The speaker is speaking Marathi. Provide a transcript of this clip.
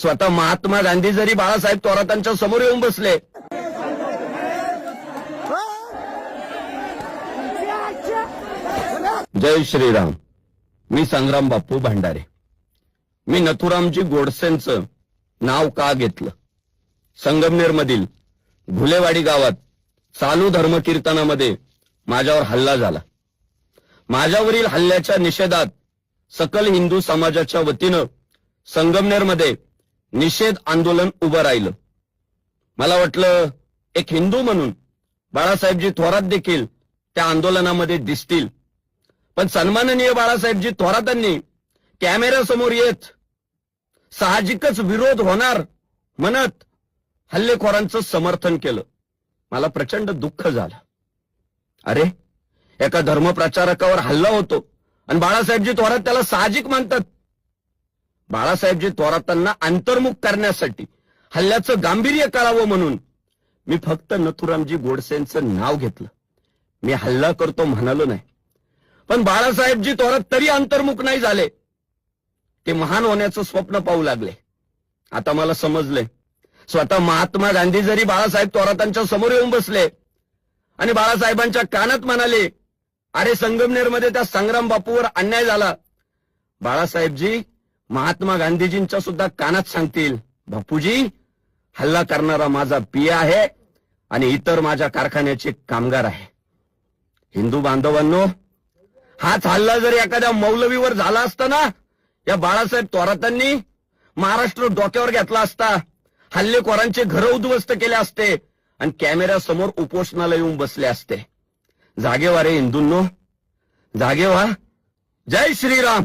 स्वतः महात्मा गांधी जरी बाळासाहेब थोरातांच्या समोर येऊन बसले. जय श्रीराम. मी संग्राम बापू भांडारे. मी नथुरामजी गोडसेंचं नाव का घेतलं? संगमनेर मधील घुलेवाडी गावात चालू धर्मकीर्तनामध्ये माझ्यावर हल्ला झाला. माझ्यावरील हल्ल्याच्या निषेधात सकल हिंदू समाजाच्या वतीनं संगमनेरमध्ये निषेध आंदोलन उभं राहिलं. मला वाटलं एक हिंदू म्हणून बाळासाहेबजी थोरात देखील त्या आंदोलनामध्ये दिसतील. पण सन्माननीय बाळासाहेबजी थोरातांनी कॅमेऱ्यासमोर येत साहजिकच विरोध होणार म्हणत हल्लेखोरांचं समर्थन केलं. मला प्रचंड दुःख झालं. अरे एका धर्मप्रचारकावर हल्ला होतो आणि बाळासाहेबजी थोरात त्याला साहजिक मानतात. बाळासाहेबजी थोरातांना अंतर्मुख करण्यासाठी हल्ल्याचं गांभीर्य करावं म्हणून मी फक्त नथुरामजी गोडसेंचं नाव घेतलं. मी हल्ला करतो म्हणालो नाही. पण बाळासाहेबजी थोरात तरी अंतर्मुख नाही झाले. ते महान होण्याचं स्वप्न पाहू लागले. आता मला समजले स्वतः महात्मा गांधी जरी बाळासाहेब थोरातांच्या समोर येऊन बसले आणि बाळासाहेबांच्या कानात म्हणाले अरे संगमनेरमध्ये त्या संग्राम बापूवर अन्याय झाला. बाळासाहेबजी महात्मा गांधीजींचा सुद्धा कानात सांगतील बापूजी हल्ला करणारा माझा पिया आहे आणि इतर माझ्या कारखान्याचे कामगार आहे. हिंदू बांधवांनो हाच हल्ला जर एखाद्या मौलवीवर झाला असता ना या बाळासाहेब थोरातांनी महाराष्ट्र डोक्यावर घेतला असता हल्लेखोरांचे घर उद्ध्वस्त केले असते आणि कॅमेऱ्यासमोर उपोषणाला येऊन बसले असते. जागे व्हा रे हिंदूंनो जागे वा जय श्रीराम.